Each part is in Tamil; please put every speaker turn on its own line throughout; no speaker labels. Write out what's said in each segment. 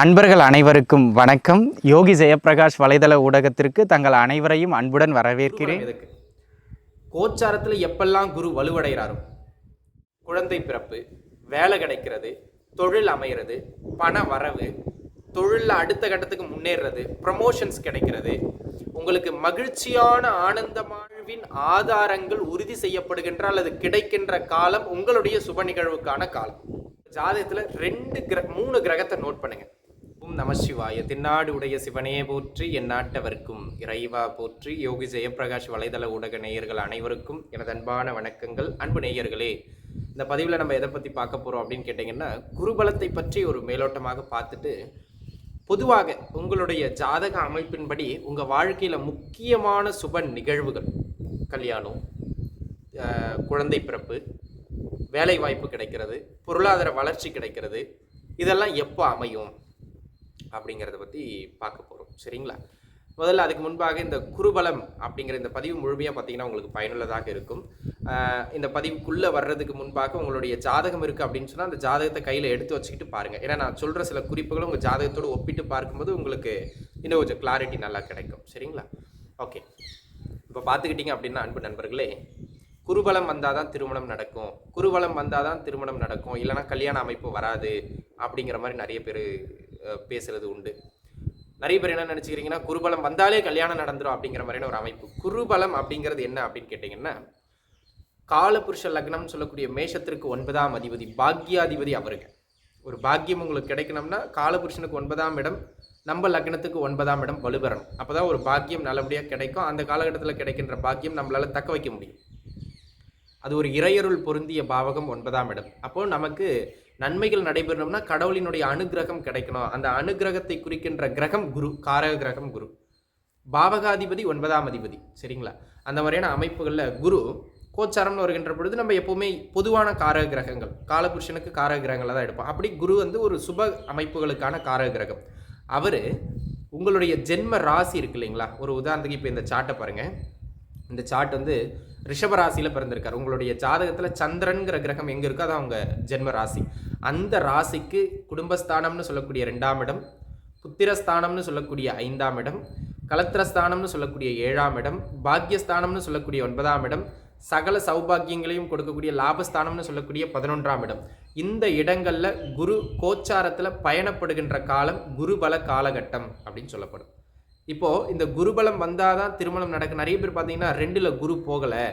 அன்பர்கள் அனைவருக்கும் வணக்கம். யோகி ஜெயபிரகாஷ் வலைதள ஊடகத்திற்கு தங்கள் அனைவரையும் அன்புடன் வரவேற்கிறேன்.
இதுக்கு கோச்சாரத்தில் எப்பெல்லாம் குரு வலுவடைகிறாரோ குழந்தை பிறப்பு வேலை கிடைக்கிறது தொழில் அமைகிறது பண வரவு தொழிலில் அடுத்த கட்டத்துக்கு முன்னேறது ப்ரமோஷன்ஸ் கிடைக்கிறது உங்களுக்கு மகிழ்ச்சியான ஆனந்த வாழ்வின் ஆதாரங்கள் உறுதி செய்யப்படுகின்ற அல்லது கிடைக்கின்ற காலம் உங்களுடைய சுப நிகழ்வுக்கான காலம். ஜாதகத்தில் ரெண்டு கிர மூணு கிரகத்தை நோட் பண்ணுங்க. ஓம் நம சிவாய. தென்னாடு உடைய சிவனையே போற்றி என் நாட்டவர்க்கும் இறைவா போற்றி. யோகி ஜெயபிரகாஷ் வலைதள ஊடக நேயர்கள் அனைவருக்கும் எனது அன்பான வணக்கங்கள். அன்பு நேயர்களே இந்த பதிவில் நம்ம எதை பற்றி பார்க்க போகிறோம் அப்படின்னு கேட்டிங்கன்னா குருபலத்தை பற்றி ஒரு மேலோட்டமாக பார்த்துட்டு பொதுவாக உங்களுடைய ஜாதக அமைப்பின்படி உங்கள் வாழ்க்கையில் முக்கியமான சுப நிகழ்வுகள் கல்யாணம் குழந்தை பிறப்பு வேலை வாய்ப்பு கிடைக்கிறது பொருளாதார வளர்ச்சி கிடைக்கிறது இதெல்லாம் எப்போ அமையும்? அப்படிங்கிறத பற்றி பார்க்க போகிறோம் சரிங்களா? முதல்ல அதுக்கு முன்பாக இந்த குருபலம் அப்படிங்கிற இந்த பதிவு முழுமையாக பார்த்தீங்கன்னா உங்களுக்கு பயனுள்ளதாக இருக்கும். இந்த பதிவுக்குள்ளே வர்றதுக்கு முன்பாக உங்களுடைய ஜாதகம் இருக்குது அப்படின்னு சொன்னால் அந்த ஜாதகத்தை கையில் எடுத்து வச்சுக்கிட்டு பாருங்கள் ஏன்னா நான் சொல்கிற சில குறிப்புகளும் உங்கள் ஜாதகத்தோடு ஒப்பிட்டு பார்க்கும்போது உங்களுக்கு இன்னும் கொஞ்சம் கிளாரிட்டி நல்லா கிடைக்கும். சரிங்களா? ஓகே இப்போ பார்த்துக்கிட்டிங்க அப்படின்னா அன்பு நண்பர்களே குருபலம் வந்தால் தான் திருமணம் நடக்கும். குருபலம் வந்தால் தான் திருமணம் நடக்கும். இல்லைன்னா கல்யாண அமைப்பு வராது அப்படிங்கிற மாதிரி நிறைய பேர் பேசுகிறது உண்டு. நிறைய பேர் என்ன நினச்சிக்கிறீங்கன்னா குருபலம் வந்தாலே கல்யாணம் நடந்துடும் அப்படிங்கிற மாதிரியான ஒரு அமைப்பு. குருபலம் அப்படிங்கிறது என்ன அப்படின்னு கேட்டிங்கன்னா காலபுருஷ லக்னம்னு சொல்லக்கூடிய மேஷத்திற்கு ஒன்பதாம் அதிபதி பாக்யாதிபதி அவருங்க. ஒரு பாக்கியம் உங்களுக்கு கிடைக்கணும்னா காலபுருஷனுக்கு ஒன்பதாம் இடம் நம்ம லக்னத்துக்கு ஒன்பதாம் இடம் வலுபெறணும். அப்போ தான் ஒரு பாக்கியம் நல்லபடியாக கிடைக்கும். அந்த காலகட்டத்தில் கிடைக்கின்ற பாக்கியம் நம்மளால் தக்க வைக்க முடியும். அது ஒரு இறையருள் பொருந்திய பாவகம் ஒன்பதாம் இடம். அப்போது நமக்கு நன்மைகள் நடைபெறணும்னா கடவுளினுடைய அனுகிரகம் கிடைக்கணும். அந்த அனுகிரகத்தை குறிக்கின்ற கிரகம் குரு காரக கிரகம் குரு. பாவகாதிபதி ஒன்பதாம் அதிபதி சரிங்களா? அந்த மாதிரியான அமைப்புகளில் குரு கோச்சாரம்னு வருகின்ற பொழுது நம்ம எப்போவுமே பொதுவான காரக கிரகங்கள் காலபுருஷனுக்கு காரக கிரகங்களை தான் எடுப்போம். அப்படி குரு வந்து ஒரு சுப அமைப்புகளுக்கான காரக கிரகம் அவர் உங்களுடைய ஜென்ம ராசி இருக்கு இல்லைங்களா? ஒரு உதாரணத்துக்கு இப்போ இந்த சார்ட்டை பாருங்கள் இந்த சார்ட் வந்து ரிஷப ராசியில் பிறந்திருக்கார். உங்களுடைய ஜாதகத்தில் சந்திரன்கிற கிரகம் எங்கே இருக்கோ அது அவங்க ஜென்ம ராசி. அந்த ராசிக்கு குடும்பஸ்தானம்னு சொல்லக்கூடிய ரெண்டாம் இடம் புத்திரஸ்தானம்னு சொல்லக்கூடிய ஐந்தாம் இடம் கலத்திரஸ்தானம்னு சொல்லக்கூடிய ஏழாம் இடம் பாக்யஸ்தானம்னு சொல்லக்கூடிய ஒன்பதாம் இடம் சகல சௌபாகியங்களையும் கொடுக்கக்கூடிய லாபஸ்தானம்னு சொல்லக்கூடிய பதினொன்றாம் இடம். இந்த இடங்களில் குரு கோச்சாரத்தில் பயணப்படுகின்ற காலம் குருபல காலகட்டம் அப்படின்னு சொல்லப்படும். இப்போது இந்த குருபலம் வந்தால் தான் திருமணம் நடக்கும் நிறைய பேர் பார்த்தீங்கன்னா ரெண்டில் குரு போகலை.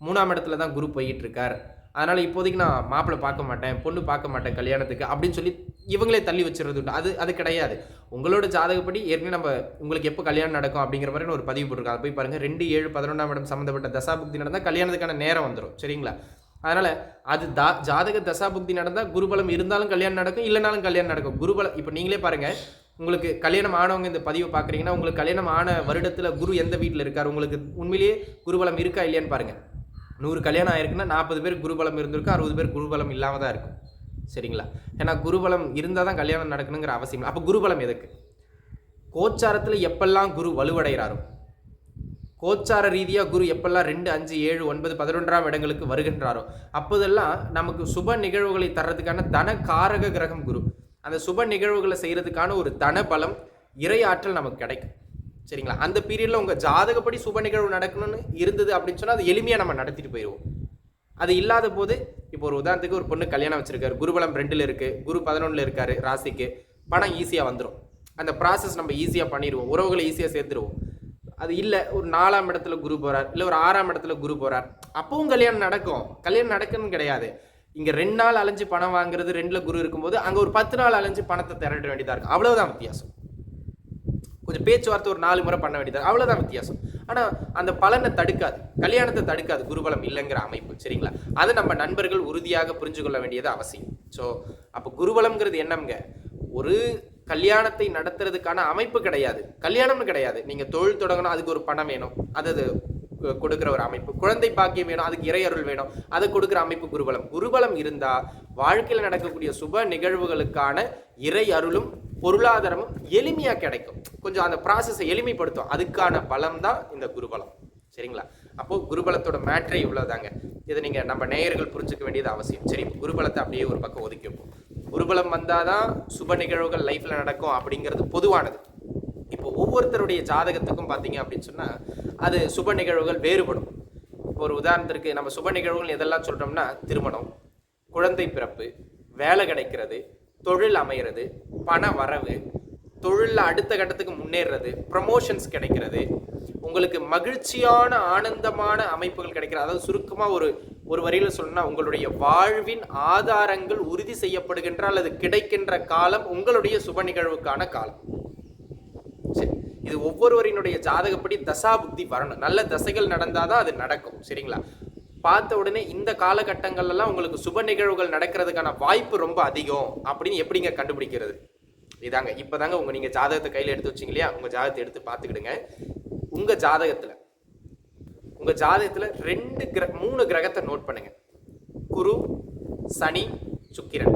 மூணாம் இடத்துல தான் குரு போயிட்டு இருக்கார் அதனால் இப்போதைக்கு நான் மாப்பிள்ளை பார்க்க மாட்டேன் பொண்ணு பார்க்க மாட்டேன் கல்யாணத்துக்கு அப்படின்னு சொல்லி இவங்களே தள்ளி வச்சிருறது உண்டு. அது அது கிடையாது. உங்களோட ஜாதகப்படி ஏற்கனவே நம்ம உங்களுக்கு எப்போ கல்யாணம் நடக்கும் அப்படிங்கிற மாதிரி ஒரு பதிவு போட்டிருக்கோம் அதை போய் பாருங்கள் ரெண்டு ஏழு பதினொன்றாம் இடம் சம்மந்தப்பட்ட தசாபுக்தி நடந்தால் கல்யாணத்துக்கான நேரம் வந்துடும் சரிங்களா? அதனால் அது தா ஜாதக தசாபுக்தி நடந்தால் குருபலம் இருந்தாலும் கல்யாணம் நடக்கும் இல்லைனாலும் கல்யாணம் நடக்கும். குருபலம் இப்போ நீங்களே பாருங்கள் உங்களுக்கு கல்யாணம் ஆனவங்க இந்த பதிவை பார்க்குறீங்கன்னா உங்களுக்கு கல்யாணம் ஆன வருடத்தில் குரு எந்த வீட்டில் இருக்கார்? உங்களுக்கு உண்மையிலேயே குருபலம் இருக்கா இல்லையான்னு பாருங்கள் நூறு கல்யாணம் ஆயிருக்குன்னா நாற்பது பேர் குருபலம் இருந்திருக்கும் அறுபது பேர் குருபலம் இல்லாமல் தான் இருக்கும். சரிங்களா? ஏன்னா குருபலம் இருந்தால் தான் கல்யாணம் நடக்கணுங்கிற அவசியம் அப்போ குருபலம் எதுக்கு? கோச்சாரத்தில் எப்பெல்லாம் குரு வலுவடைகிறாரோ கோச்சார ரீதியாக குரு எப்பெல்லாம் ரெண்டு அஞ்சு ஏழு ஒன்பது பதினொன்றாம் இடங்களுக்கு வருகின்றாரோ அப்போதெல்லாம் நமக்கு சுப நிகழ்வுகளை தர்றதுக்கான தன காரக கிரகம் குரு. அந்த சுப நிகழ்வுகளை செய்கிறதுக்கான ஒரு தன பலம் இறை ஆற்றல் நமக்கு கிடைக்கும். சரிங்களா? அந்த பீரியடில் உங்கள் ஜாதகப்படி சுப நிகழ்வு நடக்கணும்னு இருந்தது அப்படின்னு சொன்னால் அது எளிமையாக நம்ம நடத்திட்டு போயிடுவோம் அது இல்லாத போது இப்போ ஒரு உதாரணத்துக்கு ஒரு பொண்ணு கல்யாணம் வச்சிருக்காரு. குருபலம் ரெண்டில் இருக்குது குரு பதினொன்றில் இருக்காரு ராசிக்கு. பணம் ஈஸியாக வந்துடும் அந்த ப்ராசஸ் நம்ம ஈஸியாக பண்ணிடுவோம். உறவுகளை ஈஸியாக சேர்த்துருவோம். அது இல்லை ஒரு நாலாம் இடத்துல குரு போகிறார் இல்லை ஒரு ஆறாம் இடத்துல குரு போகிறார் அப்பவும் கல்யாணம் நடக்கும். கல்யாணம் நடக்குன்னு கிடையாது. இங்கே ரெண்டு நாள் அலைஞ்சு பணம் வாங்குறது ரெண்டில் குரு இருக்கும்போது அங்கே ஒரு பத்து நாள் அலைஞ்சு பணத்தை திரட்ட வேண்டியதாக இருக்கும் அவ்வளோதான் வித்தியாசம். கொஞ்சம் பேச்சுவார்த்தை ஒரு நாலு முறை பண்ண வேண்டியதாக அவ்வளோதான் வித்தியாசம். ஆனால் அந்த பலனை தடுக்காது. கல்யாணத்தை தடுக்காது. குருபலம் இல்லைங்கிற அமைப்பு சரிங்களா? அதை நம்ம நண்பர்கள் உறுதியாக புரிஞ்சு கொள்ள வேண்டியது அவசியம். ஸோ அப்போ குருபலம்ங்கிறது என்னங்க ஒரு கல்யாணத்தை நடத்துறதுக்கான அமைப்பு கிடையாது. கல்யாணம்னு கிடையாது. நீங்கள் தொழில் தொடங்கணும் அதுக்கு ஒரு பணம் வேணும். அது கொடுக்குற ஒரு அமைப்பு. குழந்தை பாக்கியம் வேணும் அதுக்கு இறையருள் வேணும். அதை கொடுக்குற அமைப்பு குருபலம். குருபலம் இருந்தால் வாழ்க்கையில் நடக்கக்கூடிய சுப நிகழ்வுகளுக்கான இறை அருளும் பொருளாதாரமும் எளிமையாக கிடைக்கும். கொஞ்சம் அந்த ப்ராசஸை எளிமைப்படுத்தும். அதுக்கான பலம் தான் இந்த குருபலம். சரிங்களா? அப்போ குருபலத்தோட மேட்ரே இவ்வளவுதாங்க. இதை நீங்க நம்ம நேயர்கள் புரிஞ்சுக்க வேண்டியது அவசியம். சரி குருபலத்தை அப்படியே ஒரு பக்கம் ஒதுக்கி வைப்போம். குருபலம் வந்தாதான் சுப நிகழ்வுகள் லைஃப்ல நடக்கும் அப்படிங்கிறது பொதுவானது. இப்போ ஒவ்வொருத்தருடைய ஜாதகத்துக்கும் பார்த்தீங்க அப்படின்னு சொன்னா அது சுப நிகழ்வுகள் வேறுபடும். இப்போ ஒரு உதாரணத்திற்கு நம்ம சுப நிகழ்வுகள் எதெல்லாம் சொல்கிறோம்னா திருமணம் குழந்தை பிறப்பு வேலை கிடைக்கிறது தொழில் அமைகிறது பண வரவு தொழிலில் அடுத்த கட்டத்துக்கு முன்னேறது ப்ரமோஷன்ஸ் கிடைக்கிறது உங்களுக்கு மகிழ்ச்சியான ஆனந்தமான அமைப்புகள் கிடைக்கிறது. அதாவது சுருக்கமாக ஒரு ஒரு வரியில் சொல்லணும்னா உங்களுடைய வாழ்வின் ஆதாரங்கள் உறுதி செய்யப்படுகின்ற அல்லது கிடைக்கின்ற காலம் உங்களுடைய சுப நிகழ்வுக்கான காலம். இது ஒவ்வொருவரினுடைய ஜாதகப்படி தசா புத்தி வரணும். நல்ல தசைகள் நடந்தாதான் அது நடக்கும். சரிங்களா? பார்த்த உடனே இந்த காலகட்டங்கள்லாம் உங்களுக்கு சுப நிகழ்வுகள் நடக்கிறதுக்கான வாய்ப்பு ரொம்ப அதிகம் அப்படின்னு எப்படிங்க கண்டுபிடிக்கிறது? இதாங்க. இப்போதாங்க உங்கள் நீங்கள் ஜாதகத்தை கையில் எடுத்து வச்சிங்க இல்லையா? உங்கள் ஜாதகத்தை எடுத்து பார்த்துக்கிடுங்க. உங்கள் ஜாதகத்தில் உங்கள் ஜாதகத்தில் ரெண்டு கிர மூணு கிரகத்தை நோட் பண்ணுங்கள் குரு சனி சுக்கிரன்.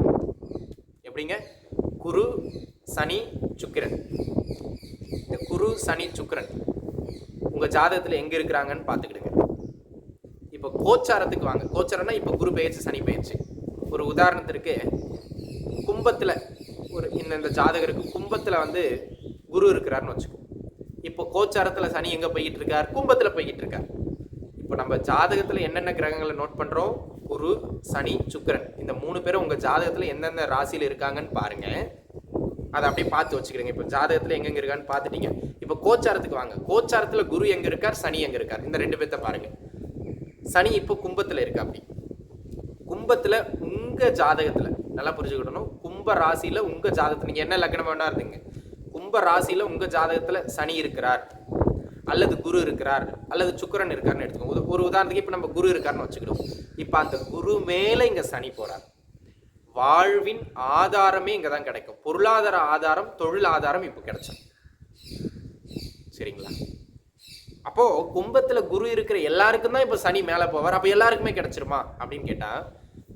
எப்படிங்க? குரு சனி சுக்கிரன். இந்த குரு சனி சுக்கிரன் உங்கள் ஜாதகத்தில் எங்கே இருக்கிறாங்கன்னு பார்த்துக்கிடுங்க. இப்போ கோச்சாரத்துக்கு வாங்க. கோச்சாரம்னா இப்போ குரு பெயர்ச்சி சனி பெயர்ச்சி. ஒரு உதாரணத்திற்கு கும்பத்தில் ஒரு இந்த ஜாதகருக்கு கும்பத்தில் வந்து குரு இருக்கிறாருன்னு வச்சுக்கோ. இப்போ கோச்சாரத்தில் சனி எங்கே போய்கிட்டு இருக்கார்? கும்பத்தில் போய்கிட்டு இருக்கார். இப்போ நம்ம ஜாதகத்தில் என்னென்ன கிரகங்களை நோட் பண்ணுறோம் குரு சனி சுக்கிரன். இந்த மூணு பேரும் உங்கள் ஜாதகத்தில் எந்தெந்த ராசியில் இருக்காங்கன்னு பாருங்கள் அதை அப்படியே பார்த்து வச்சுக்கிறீங்க. இப்போ ஜாதகத்தில் எங்கெங்க இருக்கான்னு பார்த்துட்டீங்க. இப்போ கோச்சாரத்துக்கு வாங்க. கோச்சாரத்தில் குரு எங்க இருக்கார்? சனி எங்க இருக்கார்? இந்த ரெண்டு பேர்த்த பாருங்க. சனி இப்போ கும்பத்தில் இருக்கு அப்படி. கும்பத்தில் உங்கள் ஜாதகத்தில் நல்லா புரிஞ்சுக்கிடணும் கும்ப ராசியில் உங்கள் ஜாதகத்தில் நீங்கள் என்ன லக்னம் வேணா இருந்தீங்க. கும்ப ராசியில் உங்கள் ஜாதகத்தில் சனி இருக்கிறார். அல்லது குரு இருக்கிறார். அல்லது சுக்கரன் இருக்காருன்னு எடுத்துக்கோங்க. ஒரு- ஒரு உதாரணத்துக்கு இப்போ நம்ம குரு இருக்காருன்னு வச்சுக்கிடுவோம். இப்போ அந்த குரு மேலே இங்கே சனி போகிறார் வாழ்வின் ஆதாரமே இங்கே தான் கிடைக்கும். பொருளாதார ஆதாரம் தொழில் ஆதாரம் இப்போ கிடைச்சது. சரிங்களா? அப்போ கும்பத்துல குரு இருக்கிற எல்லாருக்கும் தான் இப்போ சனி மேலே போவார். அப்போ எல்லாருக்குமே கிடைச்சிருமா? அப்படின்னு கேட்டால்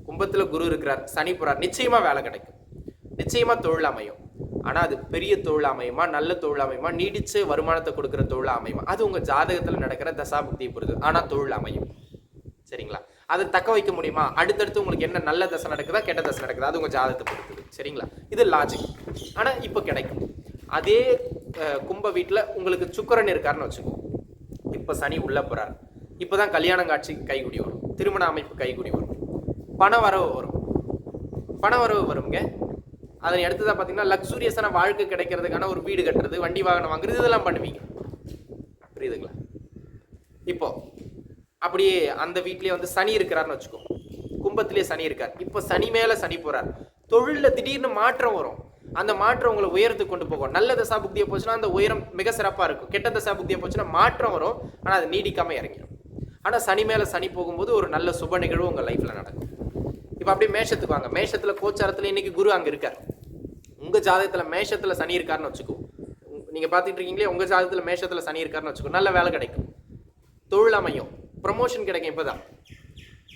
கும்பத்துல குரு இருக்கிறார் சனி போறார் நிச்சயமா வேலை கிடைக்கும். நிச்சயமா தொழில் அமையும். ஆனால் அது பெரிய தொழில் அமையுமா நல்ல தொழில் அமையுமா நீடிச்சு வருமானத்தை கொடுக்குற தொழில் அமையுமா அது உங்கள் ஜாதகத்தில் நடக்கிற தசாபுக்தியை பொறுத்து ஆனால் தொழில் அமையும். சரிங்களா? அதை தக்க வைக்க முடியுமா? அடுத்தடுத்து உங்களுக்கு என்ன நல்ல தசை நடக்குதா கெட்ட தசை நடக்குதா அது உங்க ஜாதகத்தை பொறுத்தது. சரிங்களா? இது லாஜிக் ஆனா இப்போ கிடைக்கும். அதே கும்ப வீட்டுல உங்களுக்கு சுக்கரன் இருக்காருன்னு வச்சுக்கோ. இப்போ சனி உள்ள இப்போ தான் கல்யாணம் காட்சி கைகுடி வரும். திருமண அமைப்பு கைகுடி வரும். பண வரவு வரும். பண வரவு வருங்க. அதனை அடுத்ததா பார்த்தீங்கன்னா லக்ஸூரியஸான வாழ்க்கை கிடைக்கிறதுக்கான ஒரு வீடு கட்டுறது வண்டி வாகனம் வாங்குறது இதெல்லாம் பண்ணுவீங்க. புரியுதுங்களா? இப்போ அப்படியே அந்த வீட்லயே வந்து சனி இருக்கிறாருன்னு வச்சுக்கோ. கும்பத்திலே சனி இருக்கார். இப்போ சனி மேல சனி போறார். தொழிலில் திடீர்னு மாற்றம் வரும். அந்த மாற்றம் உங்களை உயரத்துக்கு கொண்டு போகும். நல்ல தசா புக்தியை போச்சுன்னா அந்த உயரம் மிக சிறப்பா இருக்கும். கெட்ட தசா புக்தியை போச்சுன்னா மாற்றம் வரும். ஆனா அது நீடிக்காம இறங்கிடும் ஆனா சனி மேல சனி போகும்போது ஒரு நல்ல சுப நிகழ்வு உங்க லைஃப்ல நடக்கும். இப்போ அப்படியே மேஷத்துக்கு வாங்க. மேஷத்துல கோச்சாரத்துல இன்னைக்கு குரு அங்க இருக்கார். உங்க ஜாதகத்துல மேஷத்துல சனி இருக்காருன்னு வச்சுக்கோ. உங்க- நீங்க பாத்துட்டு இருக்கீங்களே உங்க ஜாதகத்துல மேஷத்துல சனி இருக்காருன்னு வச்சுக்கோ. நல்ல வேலை கிடைக்கும். தொழில் அமையும். ப்ரமோஷன் கிடைக்கும் இப்போ தான்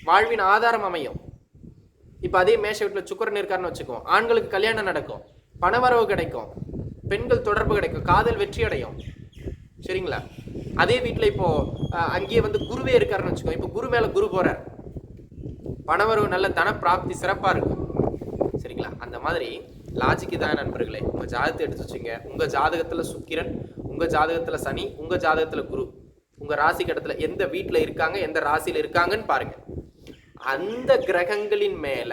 வாழ்வின் ஆதாரம் அமையும். இப்போ அதே மேஷ வீட்டில் சுக்கரன் இருக்காருன்னு வச்சுக்கோம் ஆண்களுக்கு கல்யாணம் நடக்கும் பணவரவு கிடைக்கும் பெண்கள் தொடர்பு கிடைக்கும் காதல் வெற்றி அடையும். சரிங்களா? அதே வீட்டில் இப்போ அங்கேயே வந்து குருவே இருக்காருன்னு வச்சுக்கோம் இப்போ குரு மேலே குரு போகிறார் பணவரவு நல்ல தன பிராப்தி சிறப்பாக இருக்கும். சரிங்களா? அந்த மாதிரி லாஜிக்கு தான் நண்பர்களே. உங்கள் ஜாதகத்தை எடுத்து வச்சுங்க உங்கள் ஜாதகத்தில் சுக்கிரன் உங்கள் ஜாதகத்தில் சனி உங்கள் ஜாதகத்தில் குரு. உங்க ராசி கடத்தில் எந்த வீட்டில் இருக்காங்க எந்த ராசியில இருக்காங்கன்னு பாருங்க. அந்த கிரகங்களின் மேல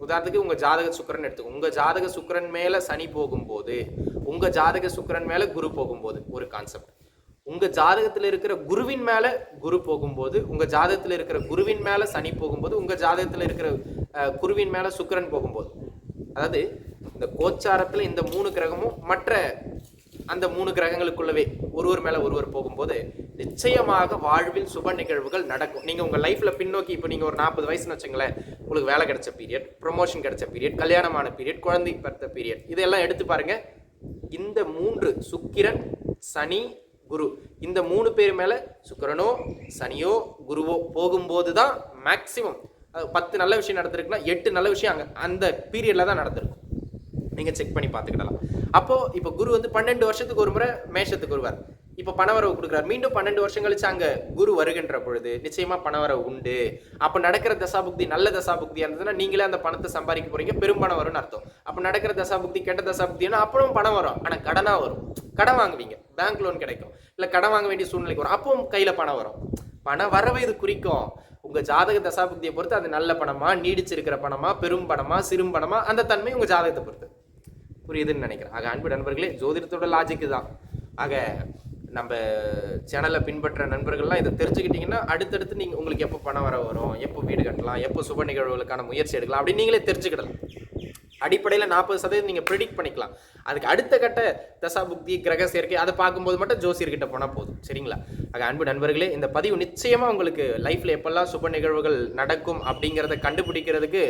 உதாரணத்துக்கு உங்க ஜாதக சுக்கிரன் எடுத்துக்கோ உங்க ஜாதக சுக்கிரன் மேல சனி போகும்போது உங்க ஜாதக சுக்கிரன் மேல குரு போகும்போது ஒரு கான்செப்ட் உங்க ஜாதகத்துல இருக்கிற குருவின் மேல குரு போகும்போது உங்க ஜாதகத்துல இருக்கிற குருவின் மேல சனி போகும்போது உங்க ஜாதகத்துல இருக்கிற குருவின் மேல சுக்கிரன் போகும்போது. அதாவது இந்த கோச்சாரத்துல இந்த மூணு கிரகமும் மற்ற அந்த மூணு கிரகங்களுக்குள்ளவே ஒருவர் மேல ஒருவர் போகும்போது நிச்சயமாக வாழ்வில் சுப நிகழ்வுகள் நடக்கும். நீங்கள் உங்கள் லைஃப்பில் பின்னோக்கி இப்போ நீங்கள் ஒரு நாற்பது வயசுன்னு வச்சுங்களேன் உங்களுக்கு வேலை கிடைச்ச பீரியட் ப்ரொமோஷன் கிடைச்ச பீரியட் கல்யாணமான பீரியட் குழந்தை பிறந்த பீரியட் இதெல்லாம் எடுத்து பாருங்கள் இந்த மூன்று சுக்கிரன் சனி குரு. இந்த மூணு பேர் மேலே சுக்கிரனோ சனியோ குருவோ போகும்போது தான் மேக்சிமம் பத்து நல்ல விஷயம் நடந்திருக்குன்னா எட்டு நல்ல விஷயம் அங்கே அந்த பீரியடில் தான் நடந்திருக்கும். நீங்கள் செக் பண்ணி பார்த்துக்கிடலாம். அப்போது இப்போ குரு வந்து பன்னெண்டு வருஷத்துக்கு ஒரு முறை மேஷத்துக்கு வருவார். இப்போ பணவரவு கொடுக்குறாரு. மீண்டும் பன்னெண்டு வருஷம் கழிச்சு அங்க குரு வருகின்ற பொழுது நிச்சயமா பணவரவு உண்டு. அப்ப நடக்கிற தசாபுக்தி நல்ல தசாபுக்தியா இருந்ததுன்னா நீங்களே அந்த பணத்தை சம்பாதிக்க போறீங்க. பெரும் பணம் வரும்னு அர்த்தம். அப்ப நடக்கிற தசாபுக்தி கெட்ட தசாபுக்தினா அப்புறம் பணம் வரும் ஆனா கடனா வரும். கடன் வாங்குவீங்க. பேங்க் லோன் கிடைக்கும். இல்ல கடன் வாங்க வேண்டிய சூழ்நிலைக்கு வரும். அப்பவும் கையில பணம் வரும். பணம் வரவை இது குறிக்கும். உங்க ஜாதக தசாபுக்தியை பொறுத்து அது நல்ல பணமா நீடிச்சிருக்கிற பணமா பெரும் பணமா சிறும் பணமா அந்த தன்மை உங்க ஜாதகத்தை பொறுத்து. புரியுதுன்னு நினைக்கிறேன். ஆக அன்பு நண்பர்களே ஜோதிடத்தோட லாஜிக்கு தான் ஆக நம்ம சேனலை பின்பற்ற நண்பர்கள்லாம் இதை தெரிஞ்சுக்கிட்டீங்கன்னா அடுத்தடுத்து நீங்கள் உங்களுக்கு எப்போ பணம் வர வரும் எப்போ வீடு கட்டலாம் எப்போ சுப நிகழ்வுகளுக்கான முயற்சி எடுக்கலாம் அப்படின்னு நீங்களே தெரிஞ்சுக்கிடலாம். அடிப்படையில் நாற்பது சதவீதம் நீங்கள் ப்ரிடிக்ட் பண்ணிக்கலாம். அதுக்கு அடுத்த கட்ட தசாபுக்தி கிரக சேர்க்கை அதை பார்க்கும்போது மட்டும் ஜோசியர்கிட்ட போனால் போதும். சரிங்களா? ஆக அன்பு நண்பர்களே இந்த பதிவு நிச்சயமாக உங்களுக்கு லைஃப்பில் எப்பெல்லாம் சுப நிகழ்வுகள் நடக்கும் அப்படிங்கிறத கண்டுபிடிக்கிறதுக்கு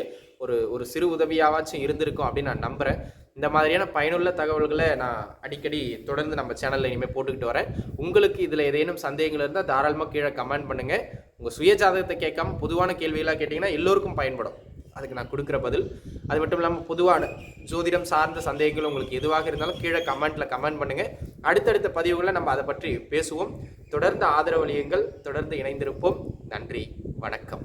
ஒரு ஒரு சிறு உதவியாவாச்சும் இருந்திருக்கும் அப்படின்னு நான் நம்புகிறேன் இந்த மாதிரியான பயனுள்ள தகவல்களை நான் அடிக்கடி தொடர்ந்து நம்ம சேனலில் இனிமேல் போட்டுக்கிட்டு வரேன். உங்களுக்கு இதில் ஏதேனும் சந்தேகங்கள் இருந்தால் தாராளமாக கீழே கமெண்ட் பண்ணுங்கள் உங்கள் சுய ஜாதகத்தை கேட்காம பொதுவான கேள்விகளாக கேட்டிங்கன்னா எல்லோருக்கும் பயன்படும். அதுக்கு நான் கொடுக்குற பதில். அது மட்டும் இல்லாமல் பொதுவான ஜோதிடம் சார்ந்த சந்தேகங்கள் உங்களுக்கு எதுவாக இருந்தாலும் கீழே கமெண்ட்டில் கமெண்ட் பண்ணுங்கள் அடுத்தடுத்த பதிவுகளில் நம்ம அதை பற்றி பேசுவோம். தொடர்ந்து ஆதரவளியுங்கள். தொடர்ந்து இணைந்திருப்போம். நன்றி. வணக்கம்.